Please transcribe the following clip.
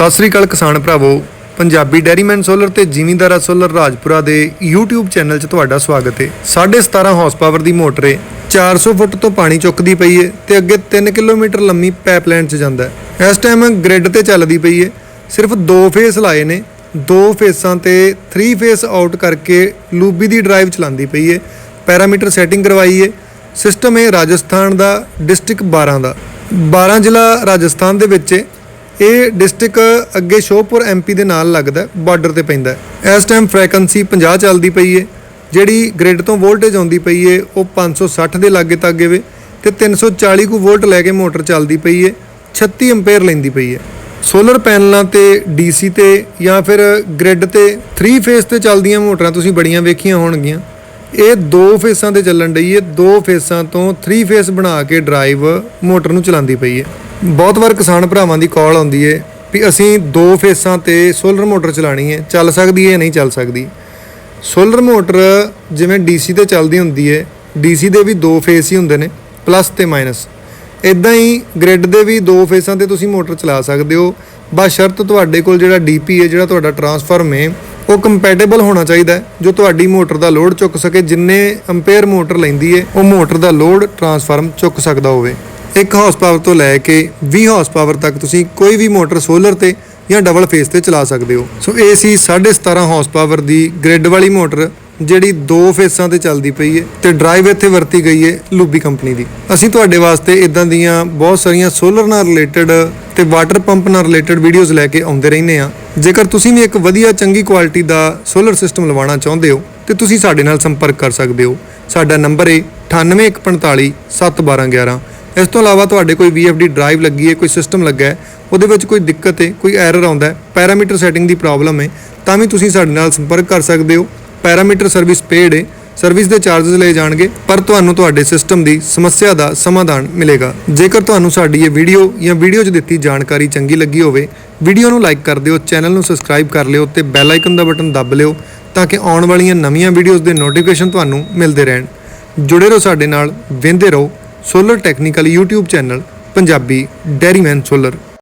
ਸਤਿ ਸ੍ਰੀ ਅਕਾਲ ਕਿਸਾਨ ਭਰਾਵੋ, Punjabi dairyman solar ਤੇ ਜ਼ਿਮੀਂਦਾਰਾ ਸੋਲਰ ਰਾਜਪੁਰਾ ਦੇ YouTube ਚੈਨਲ 'ਚ ਤੁਹਾਡਾ ਸਵਾਗਤ ਹੈ। 17.5 ਹਾਰਸ ਪਾਵਰ ਦੀ ਮੋਟਰ ਹੈ 400 ਫੁੱਟ ਤੋਂ ਪਾਣੀ ਚੁੱਕਦੀ ਪਈ ਹੈ ਤੇ ਅੱਗੇ 3 ਕਿਲੋਮੀਟਰ ਲੰਮੀ ਪਾਈਪਲਾਈਨ 'ਚ ਜਾਂਦਾ ਹੈ। ਇਸ ਟਾਈਮ ਗ੍ਰਿਡ ਤੇ ਚੱਲਦੀ ਪਈ ਹੈ ਸਿਰਫ ਦੋ ਫੇਸ ਲਾਏ ਨੇ, ਦੋ ਫੇਸਾਂ ਤੇ 3 ਫੇਸ ਆਊਟ ਕਰਕੇ ਲੂਬੀ ਦੀ ਡਰਾਈਵ ਚਲਾਉਂਦੀ ਪਈ ਹੈ ਪੈਰਾਮੀਟਰ ਸੈਟਿੰਗ ਕਰਵਾਈ ਹੈ ਸਿਸਟਮ ਹੈ ਰਾਜਸਥਾਨ ਦਾ ਡਿਸਟ੍ਰਿਕਟ 12 ਦਾ। 12 ਜ਼ਿਲ੍ਹਾ ਰਾਜਸਥਾਨ ਦੇ ਵਿੱਚ ਹੈ ਇਹ ਡਿਸਟ੍ਰਿਕਟ ਅੱਗੇ ਸ਼ੋਪੁਰ ਐਮਪੀ ਦੇ ਨਾਲ ਲੱਗਦਾ ਬਾਰਡਰ ਤੇ ਪੈਂਦਾ ਇਸ ਟਾਈਮ ਫ੍ਰੀਕੁਐਂਸੀ 50 ਚੱਲਦੀ ਪਈ ਏ ਜਿਹੜੀ ਗ੍ਰਿਡ ਤੋਂ ਵੋਲਟੇਜ ਆਉਂਦੀ ਪਈ ਏ ਉਹ 560 ਦੇ ਲਾਗੇ ਤੱਕ ਵੇ ਤੇ 340 ਕੁ ਵੋਲਟ ਲੈ ਕੇ ਮੋਟਰ ਚੱਲਦੀ ਪਈ ਏ 36 ਐਂਪੀਅਰ ਲੈਂਦੀ ਪਈ ਏ ਸੋਲਰ ਪੈਨਲਾਂ ਤੇ ਡੀਸੀ ਤੇ ਜਾਂ ਫਿਰ ਗ੍ਰਿਡ ਤੇ 3 ਫੇਸ ਤੇ ਚੱਲਦੀਆਂ ਮੋਟਰਾਂ ਤੁਸੀਂ ਬੜੀਆਂ ਵੇਖੀਆਂ ਹੋਣਗੀਆਂ। ਇਹ ਦੋ ਫੇਸਾਂ ਤੇ ਚੱਲਣ ਡਈ ਏ ਦੋ ਫੇਸਾਂ ਤੋਂ 3 ਫੇਸ ਬਣਾ ਕੇ ਡਰਾਈਵ ਮੋਟਰ ਨੂੰ ਚਲਾਉਂਦੀ ਪਈ ਹੈ। ਬਹੁਤ ਵਾਰ ਕਿਸਾਨ ਭਰਾਵਾਂ ਦੀ ਕਾਲ ਆਉਂਦੀ ਹੈ ਵੀ ਅਸੀਂ ਦੋ ਫੇਸਾਂ ਤੇ ਸੋਲਰ ਮੋਟਰ ਚਲਾਣੀ ਹੈ। ਚੱਲ ਸਕਦੀ ਹੈ ਨਹੀਂ ਚੱਲ ਸਕਦੀ। ਸੋਲਰ ਮੋਟਰ ਜਿਵੇਂ ਡੀਸੀ ਤੇ ਚੱਲਦੀ ਹੁੰਦੀ ਏ ਡੀਸੀ ਦੇ ਵੀ ਦੋ ਫੇਸ ਹੀ ਹੁੰਦੇ ਨੇ ਪਲੱਸ ਤੇ ਮਾਈਨਸ ਇਦਾਂ ਹੀ ਗ੍ਰਿਡ ਦੇ ਵੀ ਦੋ ਫੇਸਾਂ ਤੇ ਤੁਸੀਂ ਮੋਟਰ ਚਲਾ ਸਕਦੇ ਹੋ। ਬਸ ਸ਼ਰਤ ਤੁਹਾਡੇ ਕੋਲ ਜਿਹੜਾ ਡੀਪੀ ਹੈ, ਜਿਹੜਾ ਤੁਹਾਡਾ ਟਰਾਂਸਫਾਰਮ ਹੈ ਉਹ ਕੰਪੈਟੀਬਲ ਹੋਣਾ ਚਾਹੀਦਾ ਹੈ, ਜੋ ਤੁਹਾਡੀ ਮੋਟਰ ਦਾ ਲੋਡ ਚੁੱਕ ਸਕੇ, ਜਿੰਨੇ ਐਂਪੀਅਰ ਮੋਟਰ ਲੈਂਦੀ ਹੈ ਉਹ ਮੋਟਰ ਦਾ ਲੋਡ ਟਰਾਂਸਫਾਰਮ ਚੁੱਕ ਸਕਦਾ ਹੋਵੇ। 1 ਹਾਰਸ ਪਾਵਰ ਤੋਂ ਲੈ ਕੇ 20 ਹਾਰਸ ਪਾਵਰ ਤੱਕ ਤੁਸੀਂ ਕੋਈ ਵੀ ਮੋਟਰ ਸੋਲਰ ਤੇ ਜਾਂ ਡਬਲ ਫੇਸ ਤੇ ਚਲਾ ਸਕਦੇ ਹੋ। ਸੋ ਇਹ ਸੀ 17.5 ਹਾਰਸ ਪਾਵਰ ਦੀ ਗ੍ਰਿਡ ਵਾਲੀ ਮੋਟਰ ਜਿਹੜੀ ਦੋ ਫੇਸਾਂ ਤੇ ਚੱਲਦੀ ਪਈ ਹੈ ਤੇ ਡਰਾਈਵ ਇੱਥੇ ਵਰਤੀ ਗਈ ਹੈ ਲੂਬੀ ਕੰਪਨੀ ਦੀ। ਅਸੀਂ ਤੁਹਾਡੇ ਵਾਸਤੇ ਇਦਾਂ ਦੀਆਂ ਬਹੁਤ ਸਾਰੀਆਂ ਸੋਲਰ ਨਾਲ ਰਿਲੇਟਡ ਤੇ ਵਾਟਰ ਪੰਪ ਨਾਲ ਰਿਲੇਟਡ ਵੀਡੀਓਜ਼ ਲੈ ਕੇ ਆਉਂਦੇ ਰਹਿੰਦੇ ਆ ਜੇਕਰ ਤੁਸੀਂ ਵੀ ਇੱਕ ਵਧੀਆ ਚੰਗੀ ਕੁਆਲਿਟੀ ਦਾ ਸੋਲਰ ਸਿਸਟਮ ਲਵਾਉਣਾ ਚਾਹੁੰਦੇ ਹੋ, ਤੇ ਤੁਸੀਂ ਸਾਡੇ ਨਾਲ ਸੰਪਰਕ ਕਰ ਸਕਦੇ ਹੋ। ਸਾਡਾ ਨੰਬਰ ਹੈ 9815 71211 ਇਸ ਤੋਂ ਇਲਾਵਾ ਤੁਹਾਡੇ ਕੋਈ VFD ਡਰਾਈਵ ਲੱਗੀ ਹੈ, ਕੋਈ ਸਿਸਟਮ ਲੱਗਾ ਹੈ, ਉਹਦੇ ਵਿੱਚ ਕੋਈ ਦਿੱਕਤ ਹੈ, ਕੋਈ ਐਰਰ ਆਉਂਦਾ ਹੈ ਪੈਰਾਮੀਟਰ ਸੈਟਿੰਗ ਦੀ ਪ੍ਰੋਬਲਮ ਹੈ, ਤਾਂ ਵੀ ਤੁਸੀਂ ਸਾਡੇ ਨਾਲ ਸੰਪਰਕ ਕਰ ਸਕਦੇ ਹੋ। ਪੈਰਾਮੀਟਰ ਸਰਵਿਸ ਪੇਡ ਹੈ ਸਰਵਿਸ ਦੇ ਚਾਰजेस ਲਏ ਜਾਣਗੇ, ਪਰ ਤੁਹਾਨੂੰ ਤੁਹਾਡੇ ਸਿਸਟਮ ਦੀ ਸਮੱਸਿਆ ਦਾ ਸਮਾਧਾਨ ਮਿਲੇਗਾ। ਜੇਕਰ ਤੁਹਾਨੂੰ ਸਾਡੀ ਇਹ ਵੀਡੀਓ ਜਾਂ ਵੀਡੀਓ 'ਚ ਦਿੱਤੀ ਜਾਣਕਾਰੀ ਚੰਗੀ ਲੱਗੀ ਹੋਵੇ ਵੀਡੀਓ ਨੂੰ ਲਾਈਕ ਕਰ ਦਿਓ ਚੈਨਲ ਨੂੰ ਸਬਸਕ੍ਰਾਈਬ ਕਰ ਲਿਓ ਤੇ ਬੈਲ ਆਈਕਨ ਦਾ ਬਟਨ ਦੱਬ ਲਿਓ, ਤਾਂ ਕਿ ਆਉਣ ਵਾਲੀਆਂ ਨਵੀਆਂ ਵੀਡੀਓਜ਼ ਦੇ ਨੋਟੀਫਿਕੇਸ਼ਨ ਤੁਹਾਨੂੰ ਮਿਲਦੇ ਰਹਿਣ। ਜੁੜੇ ਰਹੋ ਸਾਡੇ ਨਾਲ, ਵਿੰਦੇ ਰਹੋ। Solar technical YouTube channel Punjabi dairyman solar.